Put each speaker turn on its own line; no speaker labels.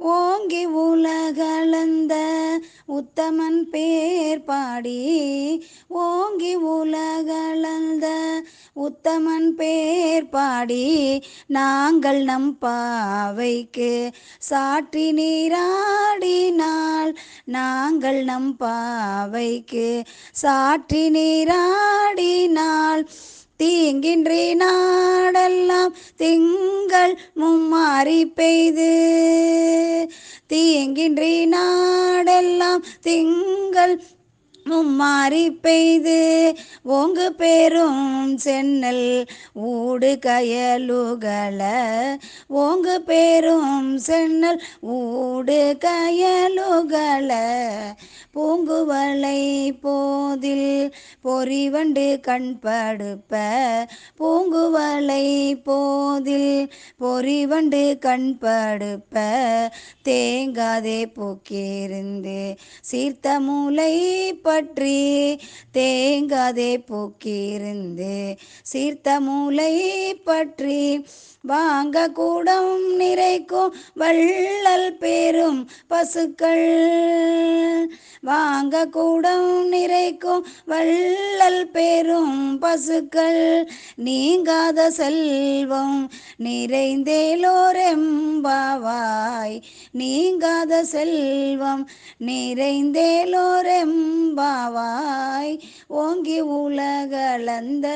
ஓங்கி உலகளந்த உத்தமன் பேர் பாடி ஓங்கி உலக உத்தமன் பேர் பாடி நாங்கள் நம் பாவைக்கு சாற்றி நீராடினால் நாங்கள் நம் பாவைக்கு சாற்றி நீராடினால் தீங்கின்றி நாடெல்லாம் திங்கள் மும்மாறி பெய்து. தீங்கின்றி நாடெல்லாம் திங்கள் மும்மாறி பெய்து ஓங்கு பெரும் சென்னல் ஊடு கயலுகள. ஓங்கு பெரும் சென்னல் ஊடு கயலுகள. பூங்குவளை போதில் பொறிவண்டு கண்படுப்ப பூங்குவளை போதில் பொறிவண்டு கண்படுப்ப தேங்காதே பூக்கிருந்து சீர்த்த மூளை பற்றி தேங்காதே போக்கியிருந்து சீர்த்த மூளை பற்றி வாங்க கூடம் நிறைக்கும் வள்ளல் பெரும் பசுக்கள். வாங்க கூடம் நிறைக்கும் வள்ளல் பெரும் பசுக்கள். நீங்காத செல்வம் நிறைந்தேலோரெம்பாவாய் நீங்காத செல்வம் நிறைந்தேலோரெம்பாவாய். ஓங்கி உலகளந்த